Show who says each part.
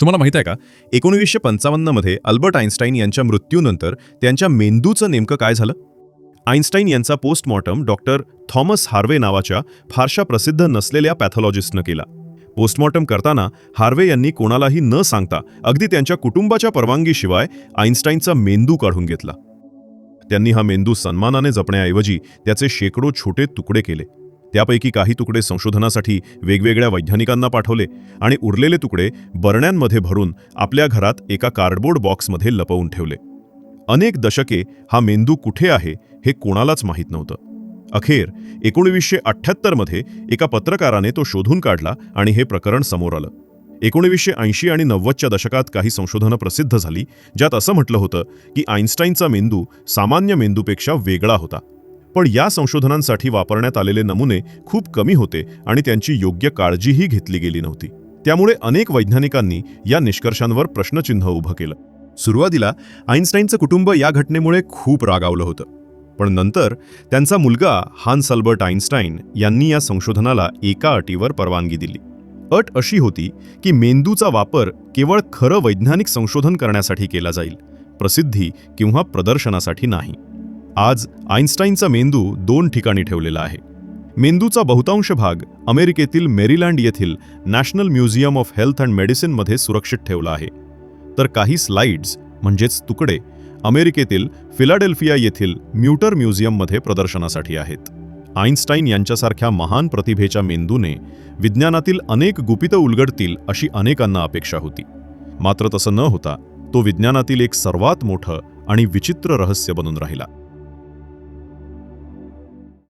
Speaker 1: तुम्हाला माहिती आहे का? एकोणीसशे पंचावन्नमध्ये अल्बर्ट आईन्स्टाईन यांच्या मृत्यूनंतर त्यांच्या मेंदूचं नेमकं काय झालं? आईन्स्टाईन यांचा पोस्टमॉर्टम डॉक्टर थॉमस हार्वे नावाच्या फारशा प्रसिद्ध नसलेल्या पॅथॉलॉजिस्टनं केला. पोस्टमॉर्टम करताना हार्वे यांनी कोणालाही न सांगता अगदी त्यांच्या कुटुंबाच्या परवानगीशिवाय आईन्स्टाईनचा मेंदू काढून घेतला. त्यांनी हा मेंदू सन्मानाने जपण्याऐवजी त्याचे शेकडो छोटे तुकडे केले. त्यापैकी काही तुकडे संशोधनासाठी वेगवेगळ्या वैज्ञानिकांना पाठवले आणि उरलेले तुकडे बरण्यांमध्ये भरून आपल्या घरात एका कार्डबोर्ड बॉक्समध्ये लपवून ठेवले. अनेक दशके हा मेंदू कुठे आहे हे कोणालाच माहीत नव्हतं. अखेर एकोणवीसशे अठ्ठ्याहत्तरमध्ये एका पत्रकाराने तो शोधून काढला आणि हे प्रकरण समोर आलं. एकोणवीसशे ऐंशी आणि नव्वदच्या दशकात काही संशोधनं प्रसिद्ध झाली ज्यात असं म्हटलं होतं की आईन्स्टाईनचा मेंदू सामान्य मेंदूपेक्षा वेगळा होता. पण या संशोधनांसाठी वापरण्यात आलेले नमुने खूप कमी होते आणि त्यांची योग्य काळजीही घेतली गेली नव्हती. त्यामुळे अनेक वैज्ञानिकांनी या निष्कर्षांवर प्रश्नचिन्ह उभं केलं. सुरुवातीला आईन्स्टाईनचं कुटुंब या घटनेमुळे खूप रागावलं होतं. पण नंतर त्यांचा मुलगा हान्स अल्बर्ट आईन्स्टाईन यांनी या संशोधनाला एका अटीवर परवानगी दिली. अट अशी होती की मेंदूचा वापर केवळ खरं वैज्ञानिक संशोधन करण्यासाठी केला जाईल प्रसिद्धी किंवा प्रदर्शनासाठी नाही. आज आईन्स्टाईनचा मेंदू दोन ठिकाणी ठेवलेला आहे. मेंदूचा बहुतांश भाग अमेरिकेतील मेरीलँड येथील national museum of health and मेडिसिनमध्ये सुरक्षित ठेवला आहे. तर काही स्लाइड्स म्हणजेच तुकडे अमेरिकेतील फिलाडेल्फिया येथील म्युटर म्युझियममध्ये प्रदर्शनासाठी आहेत. आईन्स्टाईन यांच्यासारख्या महान प्रतिभेच्या मेंदूने विज्ञानातील अनेक गुपितं उलगडतील अशी अनेकांना अपेक्षा होती. मात्र तसं न होता तो विज्ञानातील एक सर्वात मोठं आणि विचित्र रहस्य बनून राहिला.